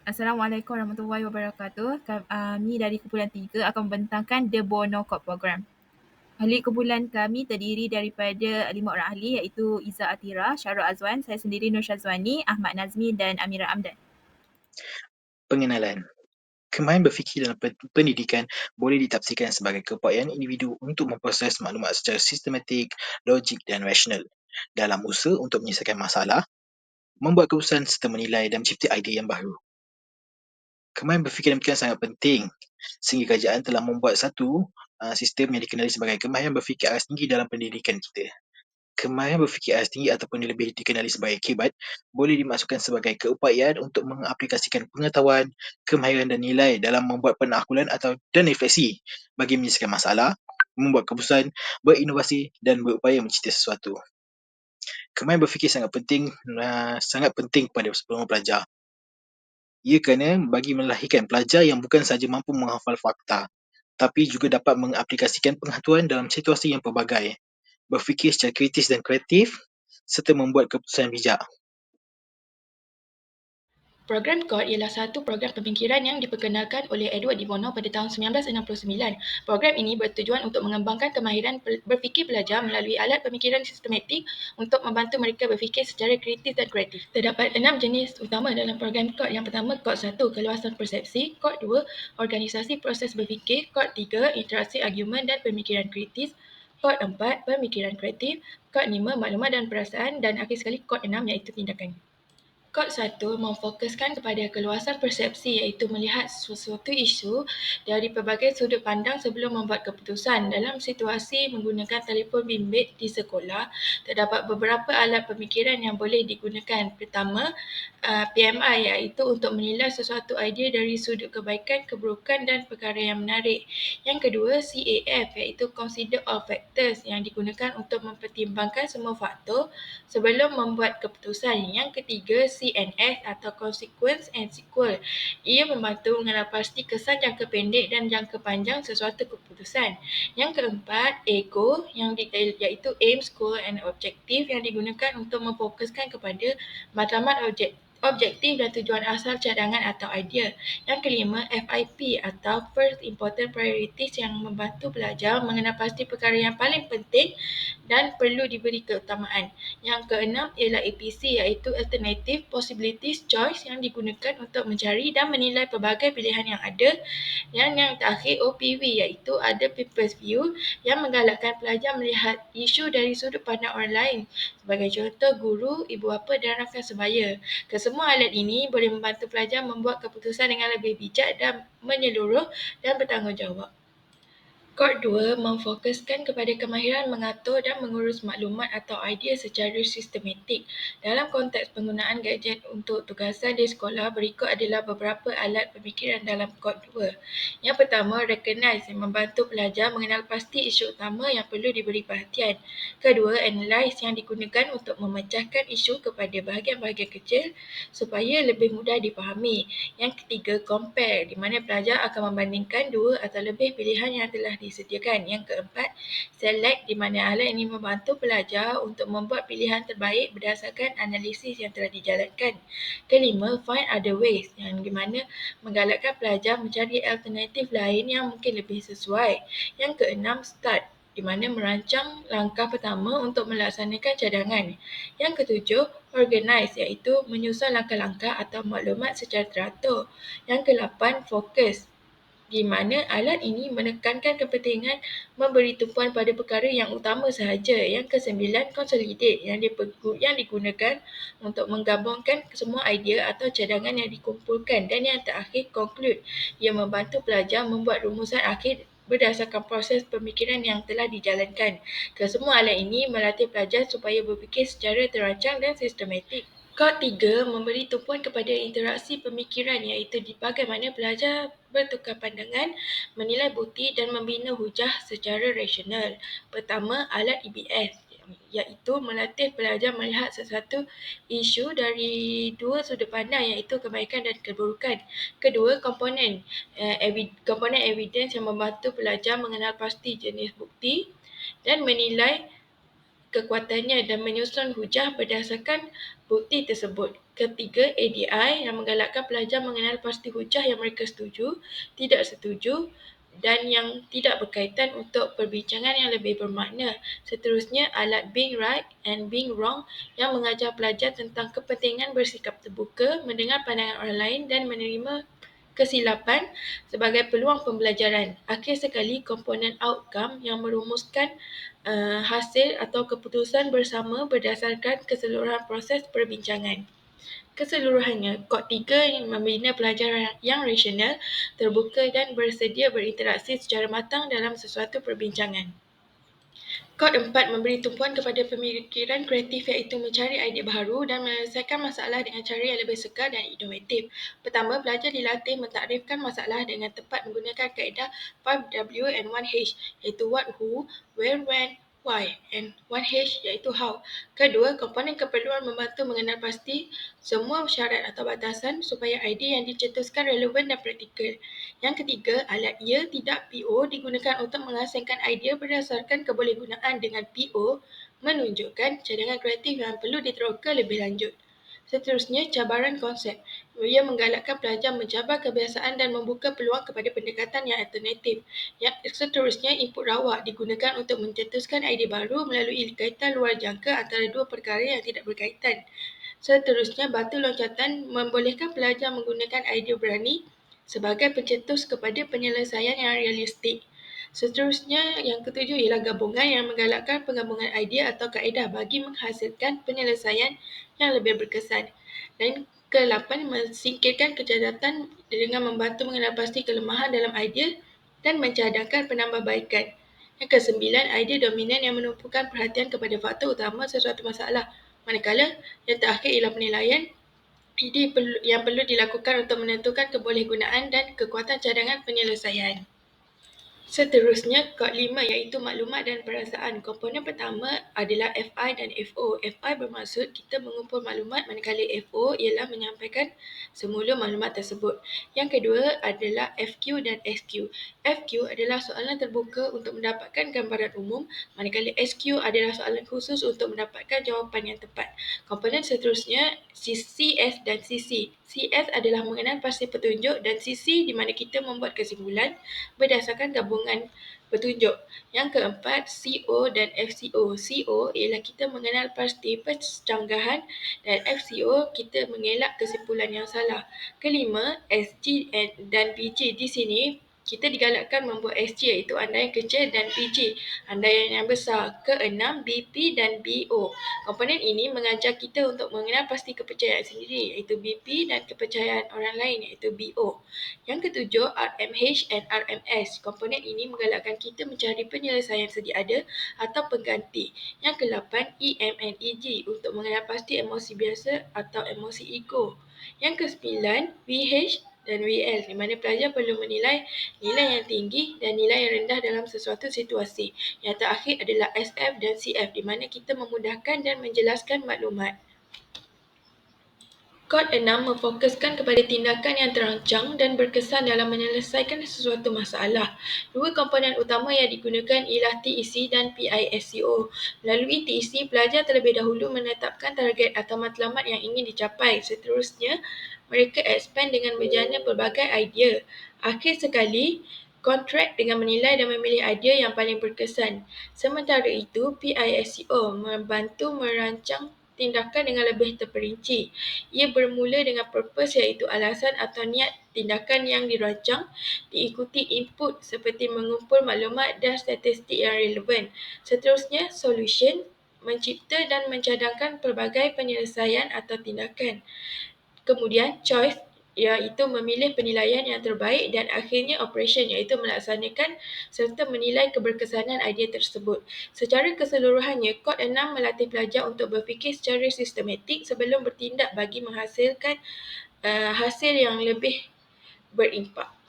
Assalamualaikum warahmatullahi wabarakatuh. Kami dari kumpulan tiga akan membentangkan The Bono Code Program. Ahli kumpulan kami terdiri daripada lima orang ahli iaitu Iza Atira, Syarul Azwan, saya sendiri Nur Syazwani, Ahmad Nazmi dan Amira Amdan. Pengenalan. Kemahiran berfikir dalam pendidikan boleh ditafsirkan sebagai keupayaan individu untuk memproses maklumat secara sistematik, logik dan rasional dalam usaha untuk menyelesaikan masalah, membuat keputusan serta menilai dan mencipta idea yang baru. Kemahiran berfikir demikian sangat penting sehingga kerajaan telah membuat satu uh, sistem yang dikenali sebagai kemahiran berfikir aras tinggi dalam pendidikan kita. Kemahiran berfikir aras tinggi ataupun lebih dikenali sebagai KIBAT boleh dimaksudkan sebagai keupayaan untuk mengaplikasikan pengetahuan, kemahiran dan nilai dalam membuat penaklukan atau dan refleksi bagi menyelesaikan masalah, membuat keputusan, berinovasi dan berupaya mencipta sesuatu. Kemahiran berfikir sangat penting uh, sangat penting kepada semua pelajar ia kerana bagi melahirkan pelajar yang bukan sahaja mampu menghafal fakta, tapi juga dapat mengaplikasikan pengetahuan dalam situasi yang pelbagai, berfikir secara kritis dan kreatif, serta membuat keputusan bijak. Program CODE ialah satu program pemikiran yang diperkenalkan oleh Edward Di Bono pada tahun 1969. Program ini bertujuan untuk mengembangkan kemahiran berfikir pelajar melalui alat pemikiran sistematik untuk membantu mereka berfikir secara kritis dan kreatif. Terdapat enam jenis utama dalam program CODE. Yang pertama, CODE 1, keluasan persepsi. CODE 2, organisasi proses berfikir. CODE 3, interaksi argumen dan pemikiran kritis. CODE 4, pemikiran kreatif. CODE 5, maklumat dan perasaan. Dan akhir sekali, CODE 6 iaitu tindakan. Kod 1 memfokuskan kepada keluasan persepsi iaitu melihat sesuatu isu dari pelbagai sudut pandang sebelum membuat keputusan. Dalam situasi menggunakan telefon bimbit di sekolah, terdapat beberapa alat pemikiran yang boleh digunakan. Pertama, uh, PMI iaitu untuk menilai sesuatu idea dari sudut kebaikan, keburukan dan perkara yang menarik. Yang kedua, CAF iaitu Consider All Factors yang digunakan untuk mempertimbangkan semua faktor sebelum membuat keputusan. Yang ketiga, CNS atau Consequence and Sequel. Ia membantu mengenal pasti kesan jangka pendek dan jangka panjang sesuatu keputusan. Yang keempat, EGO yang di, iaitu Aim, Goal and Objective yang digunakan untuk memfokuskan kepada matlamat objek, objektif dan tujuan asal cadangan atau idea. Yang kelima, FIP atau First Important Priorities yang membantu pelajar mengenal pasti perkara yang paling penting dan perlu diberi keutamaan. Yang keenam ialah APC iaitu Alternative Possibilities Choice yang digunakan untuk mencari dan menilai pelbagai pilihan yang ada. Dan yang terakhir OPV iaitu Other People's View yang menggalakkan pelajar melihat isu dari sudut pandang orang lain. Sebagai contoh, guru, ibu bapa dan rakan sebaya. Kesemua semua alat ini boleh membantu pelajar membuat keputusan dengan lebih bijak dan menyeluruh dan bertanggungjawab. Kod 2 memfokuskan kepada kemahiran mengatur dan mengurus maklumat atau idea secara sistematik. Dalam konteks penggunaan gadget untuk tugasan di sekolah, berikut adalah beberapa alat pemikiran dalam kod 2. Yang pertama, recognize yang membantu pelajar mengenal pasti isu utama yang perlu diberi perhatian. Kedua, analyze yang digunakan untuk memecahkan isu kepada bahagian-bahagian kecil supaya lebih mudah dipahami. Yang ketiga, compare di mana pelajar akan membandingkan dua atau lebih pilihan yang telah disediakan. Yang keempat, select di mana alat ini membantu pelajar untuk membuat pilihan terbaik berdasarkan analisis yang telah dijalankan. Kelima, find other ways yang di mana menggalakkan pelajar mencari alternatif lain yang mungkin lebih sesuai. Yang keenam, start di mana merancang langkah pertama untuk melaksanakan cadangan. Yang ketujuh, organize iaitu menyusun langkah-langkah atau maklumat secara teratur. Yang kelapan, fokus di mana alat ini menekankan kepentingan memberi tumpuan pada perkara yang utama sahaja. Yang kesembilan, consolidate yang, yang digunakan untuk menggabungkan semua idea atau cadangan yang dikumpulkan. Dan yang terakhir, conclude yang membantu pelajar membuat rumusan akhir berdasarkan proses pemikiran yang telah dijalankan. Kesemua alat ini melatih pelajar supaya berfikir secara terancang dan sistematik. Kod tiga memberi tumpuan kepada interaksi pemikiran iaitu di bagaimana pelajar bertukar pandangan, menilai bukti dan membina hujah secara rasional. Pertama, alat EBS iaitu melatih pelajar melihat sesuatu isu dari dua sudut pandang iaitu kebaikan dan keburukan. Kedua, komponen uh, komponen evidence yang membantu pelajar mengenal pasti jenis bukti dan menilai kekuatannya dan menyusun hujah berdasarkan bukti tersebut. Ketiga, ADI yang menggalakkan pelajar mengenal pasti hujah yang mereka setuju, tidak setuju dan yang tidak berkaitan untuk perbincangan yang lebih bermakna. Seterusnya, alat being right and being wrong yang mengajar pelajar tentang kepentingan bersikap terbuka, mendengar pandangan orang lain dan menerima kesilapan sebagai peluang pembelajaran. Akhir sekali, komponen outcome yang merumuskan uh, hasil atau keputusan bersama berdasarkan keseluruhan proses perbincangan. Keseluruhannya, kod 3 yang membina pelajar yang rasional, terbuka dan bersedia berinteraksi secara matang dalam sesuatu perbincangan. Kod 4 memberi tumpuan kepada pemikiran kreatif iaitu mencari idea baru dan menyelesaikan masalah dengan cara yang lebih sekar dan inovatif. Pertama, pelajar dilatih mentakrifkan masalah dengan tepat menggunakan kaedah 5W and 1H iaitu what, who, where, when, why and 1H iaitu how. Kedua, komponen keperluan membantu mengenal pasti semua syarat atau batasan supaya idea yang dicetuskan relevan dan praktikal. Yang ketiga, alat ya tidak PO digunakan untuk mengasingkan idea berdasarkan kebolehgunaan dengan PO menunjukkan cadangan kreatif yang perlu diteroka lebih lanjut. Seterusnya, cabaran konsep. Ia menggalakkan pelajar mencabar kebiasaan dan membuka peluang kepada pendekatan yang alternatif. Yang seterusnya, input rawak digunakan untuk mencetuskan idea baru melalui kaitan luar jangka antara dua perkara yang tidak berkaitan. Seterusnya, batu loncatan membolehkan pelajar menggunakan idea berani sebagai pencetus kepada penyelesaian yang realistik. Seterusnya, yang ketujuh ialah gabungan yang menggalakkan penggabungan idea atau kaedah bagi menghasilkan penyelesaian yang lebih berkesan. Dan ke-8, mensingkirkan kecacatan dengan membantu mengenal pasti kelemahan dalam idea dan mencadangkan penambahbaikan. Yang ke-9, idea dominan yang menumpukan perhatian kepada faktor utama sesuatu masalah. Manakala, yang terakhir ialah penilaian ini yang perlu dilakukan untuk menentukan kebolehgunaan dan kekuatan cadangan penyelesaian. Seterusnya, kod 5 iaitu maklumat dan perasaan. Komponen pertama adalah FI dan FO. FI bermaksud kita mengumpul maklumat manakala FO ialah menyampaikan semula maklumat tersebut. Yang kedua adalah FQ dan SQ. FQ adalah soalan terbuka untuk mendapatkan gambaran umum manakala SQ adalah soalan khusus untuk mendapatkan jawapan yang tepat. Komponen seterusnya CS dan CC. CS adalah mengenal pasti petunjuk dan CC di mana kita membuat kesimpulan berdasarkan gabungan petunjuk. Yang keempat, CO dan FCO. CO ialah kita mengenal pasti pencanggahan dan FCO kita mengelak kesimpulan yang salah. Kelima, SG dan PG di sini kita digalakkan membuat SG iaitu andaian kecil dan PG andaian yang besar. Keenam, BP dan BO. Komponen ini mengajar kita untuk mengenal pasti kepercayaan sendiri iaitu BP dan kepercayaan orang lain iaitu BO. Yang ketujuh, RMH and RMS. Komponen ini menggalakkan kita mencari penyelesaian sedia ada atau pengganti. Yang kelapan, EM and EG untuk mengenal pasti emosi biasa atau emosi ego. Yang kesembilan, VH dan WL di mana pelajar perlu menilai nilai yang tinggi dan nilai yang rendah dalam sesuatu situasi. Yang terakhir adalah SF dan CF di mana kita memudahkan dan menjelaskan maklumat. Kod 6 memfokuskan kepada tindakan yang terancang dan berkesan dalam menyelesaikan sesuatu masalah. Dua komponen utama yang digunakan ialah TEC dan PISCO. Melalui TEC, pelajar terlebih dahulu menetapkan target atau matlamat yang ingin dicapai. Seterusnya, mereka expand dengan menjana pelbagai idea. Akhir sekali, kontrak dengan menilai dan memilih idea yang paling berkesan. Sementara itu, PISCO membantu merancang tindakan dengan lebih terperinci. Ia bermula dengan purpose iaitu alasan atau niat tindakan yang dirancang diikuti input seperti mengumpul maklumat dan statistik yang relevan. Seterusnya, solution mencipta dan mencadangkan pelbagai penyelesaian atau tindakan. Kemudian, choice iaitu memilih penilaian yang terbaik dan akhirnya operation iaitu melaksanakan serta menilai keberkesanan idea tersebut. Secara keseluruhannya, kod 6 melatih pelajar untuk berfikir secara sistematik sebelum bertindak bagi menghasilkan uh, hasil yang lebih berimpak.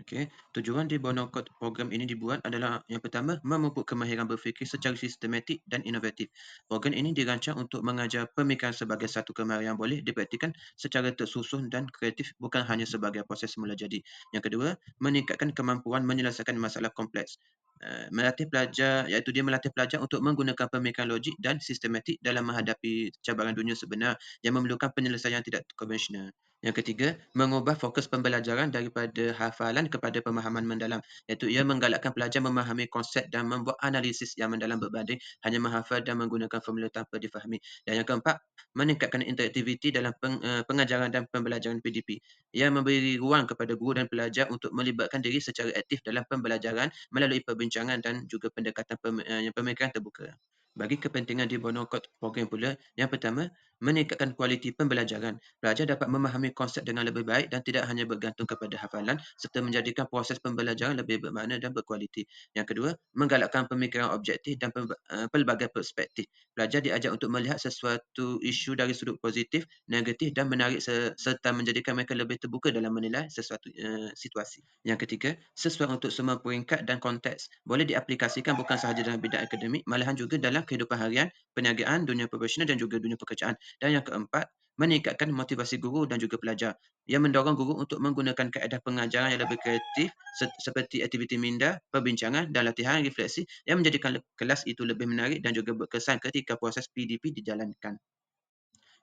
Okey, tujuan di program ini dibuat adalah yang pertama memupuk kemahiran berfikir secara sistematik dan inovatif. Program ini dirancang untuk mengajar pemikiran sebagai satu kemahiran yang boleh dipraktikkan secara tersusun dan kreatif bukan hanya sebagai proses semula jadi. Yang kedua, meningkatkan kemampuan menyelesaikan masalah kompleks. uh, melatih pelajar iaitu dia melatih pelajar untuk menggunakan pemikiran logik dan sistematik dalam menghadapi cabaran dunia sebenar yang memerlukan penyelesaian tidak konvensional. Yang ketiga, mengubah fokus pembelajaran daripada hafalan kepada pemahaman mendalam, iaitu ia menggalakkan pelajar memahami konsep dan membuat analisis yang mendalam berbanding hanya menghafal dan menggunakan formula tanpa difahami. Dan yang keempat, meningkatkan interaktiviti dalam eh, pengajaran dan pembelajaran PDP. Ia memberi ruang kepada guru dan pelajar untuk melibatkan diri secara aktif dalam pembelajaran melalui perbincangan dan juga pendekatan eh, pemikiran terbuka. Bagi kepentingan di Bono Code program pula, yang pertama, meningkatkan kualiti pembelajaran. Pelajar dapat memahami konsep dengan lebih baik dan tidak hanya bergantung kepada hafalan serta menjadikan proses pembelajaran lebih bermakna dan berkualiti. Yang kedua, menggalakkan pemikiran objektif dan eh, pelbagai perspektif. Pelajar diajar untuk melihat sesuatu isu dari sudut positif, negatif dan menarik serta menjadikan mereka lebih terbuka dalam menilai sesuatu uh, situasi. Yang ketiga, sesuai untuk semua peringkat dan konteks. Boleh diaplikasikan bukan sahaja dalam bidang akademik, malahan juga dalam kehidupan harian, perniagaan, dunia profesional dan juga dunia pekerjaan. Dan yang keempat, meningkatkan motivasi guru dan juga pelajar. Ia mendorong guru untuk menggunakan kaedah pengajaran yang lebih kreatif seperti aktiviti minda, perbincangan dan latihan refleksi yang menjadikan kelas itu lebih menarik dan juga berkesan ketika proses PDP dijalankan.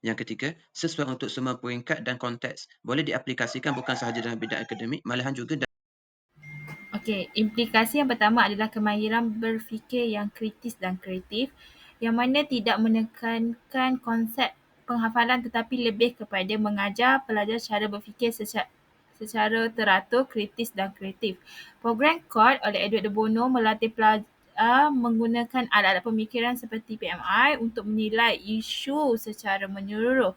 Yang ketiga, sesuai untuk semua peringkat dan konteks. Boleh diaplikasikan bukan sahaja dalam bidang akademik, malahan juga Okey, implikasi yang pertama adalah kemahiran berfikir yang kritis dan kreatif yang mana tidak menekankan konsep penghafalan tetapi lebih kepada mengajar pelajar cara berfikir secara, secara teratur, kritis dan kreatif. Program CORD oleh Edward de Bono melatih pelajar menggunakan alat-alat pemikiran seperti PMI untuk menilai isu secara menyeluruh.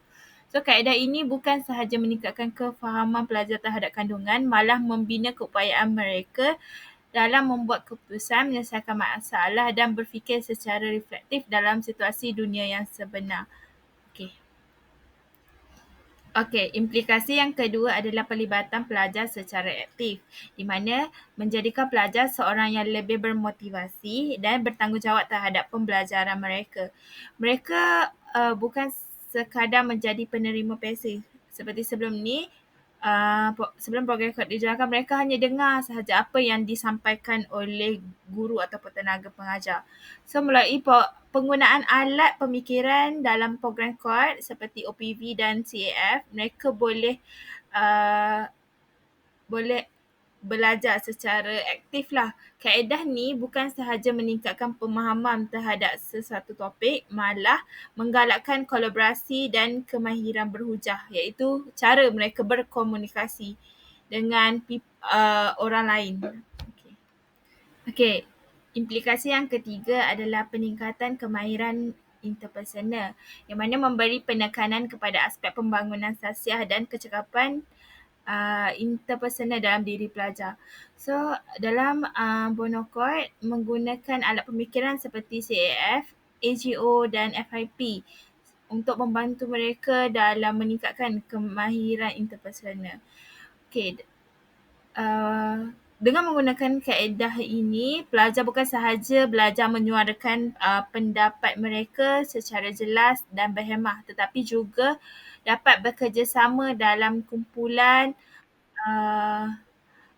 So kaedah ini bukan sahaja meningkatkan kefahaman pelajar terhadap kandungan, malah membina keupayaan mereka dalam membuat keputusan, menyelesaikan masalah dan berfikir secara reflektif dalam situasi dunia yang sebenar. Okey. Okey, implikasi yang kedua adalah pelibatan pelajar secara aktif di mana menjadikan pelajar seorang yang lebih bermotivasi dan bertanggungjawab terhadap pembelajaran mereka. Mereka uh, bukan sekadar menjadi penerima pasif. Seperti sebelum ni, uh, sebelum program kod dijalankan, mereka hanya dengar sahaja apa yang disampaikan oleh guru ataupun tenaga pengajar. So, melalui penggunaan alat pemikiran dalam program kod seperti OPV dan CAF, mereka boleh uh, boleh belajar secara aktif lah. Kaedah ni bukan sahaja meningkatkan pemahaman terhadap sesuatu topik, malah menggalakkan kolaborasi dan kemahiran berhujah iaitu cara mereka berkomunikasi dengan uh, orang lain. Okay. okay, implikasi yang ketiga adalah peningkatan kemahiran interpersonal yang mana memberi penekanan kepada aspek pembangunan sasiah dan kecekapan uh, interpersonal dalam diri pelajar. So dalam uh, Bonocode menggunakan alat pemikiran seperti CAF, AGO dan FIP untuk membantu mereka dalam meningkatkan kemahiran interpersonal. Okay. Uh, dengan menggunakan kaedah ini, pelajar bukan sahaja belajar menyuarakan uh, pendapat mereka secara jelas dan berhemah tetapi juga dapat bekerjasama dalam kumpulan uh,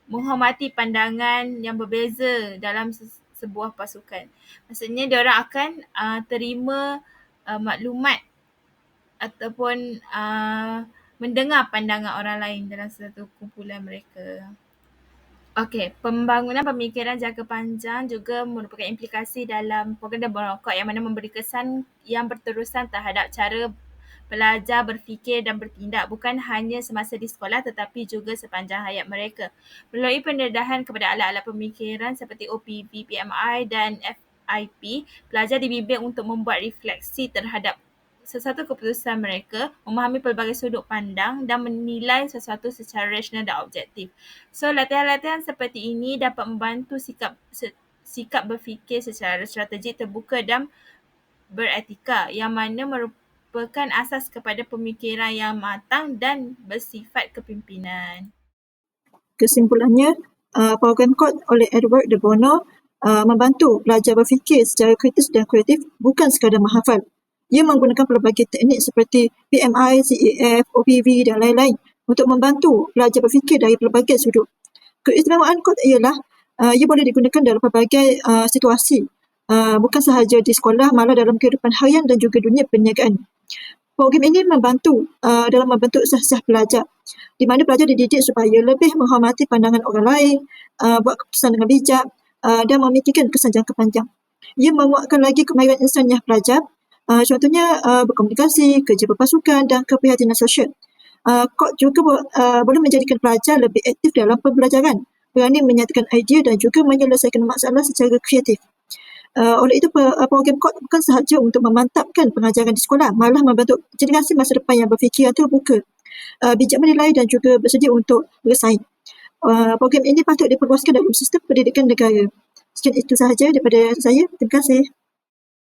menghormati pandangan yang berbeza dalam sebuah pasukan. Maksudnya dia orang akan uh, terima uh, maklumat ataupun uh, mendengar pandangan orang lain dalam satu kumpulan mereka. Okey, pembangunan pemikiran jangka panjang juga merupakan implikasi dalam program Borokot yang mana memberi kesan yang berterusan terhadap cara pelajar berfikir dan bertindak bukan hanya semasa di sekolah tetapi juga sepanjang hayat mereka. Melalui pendedahan kepada alat-alat pemikiran seperti OPV, PMI dan FIP, pelajar dibimbing untuk membuat refleksi terhadap sesuatu keputusan mereka, memahami pelbagai sudut pandang dan menilai sesuatu secara rasional dan objektif. So, latihan-latihan seperti ini dapat membantu sikap sikap berfikir secara strategik terbuka dan beretika yang mana merupakan asas kepada pemikiran yang matang dan bersifat kepimpinan. Kesimpulannya, uh, program kod oleh Edward de Bono uh, membantu pelajar berfikir secara kritis dan kreatif bukan sekadar menghafal ia menggunakan pelbagai teknik seperti PMI, CEF, OPV dan lain-lain untuk membantu pelajar berfikir dari pelbagai sudut. Keistimewaan kod ialah uh, ia boleh digunakan dalam pelbagai uh, situasi. Uh, bukan sahaja di sekolah, malah dalam kehidupan harian dan juga dunia perniagaan. Program ini membantu uh, dalam membentuk sah-sah pelajar di mana pelajar dididik supaya lebih menghormati pandangan orang lain, uh, buat keputusan dengan bijak uh, dan memikirkan kesan jangka panjang. Ia menguatkan lagi kemahiran insaniah pelajar, uh, contohnya uh, berkomunikasi, kerja berpasukan dan keprihatinan sosial. Uh, KOD juga uh, boleh menjadikan pelajar lebih aktif dalam pembelajaran, berani menyatakan idea dan juga menyelesaikan masalah secara kreatif. Uh, oleh itu, program KOD bukan sahaja untuk memantapkan pengajaran di sekolah, malah membentuk generasi masa depan yang berfikiran terbuka, uh, bijak menilai dan juga bersedia untuk bersaing. Uh, program ini patut diperluaskan dalam sistem pendidikan negara. Sekian itu sahaja daripada saya. Terima kasih.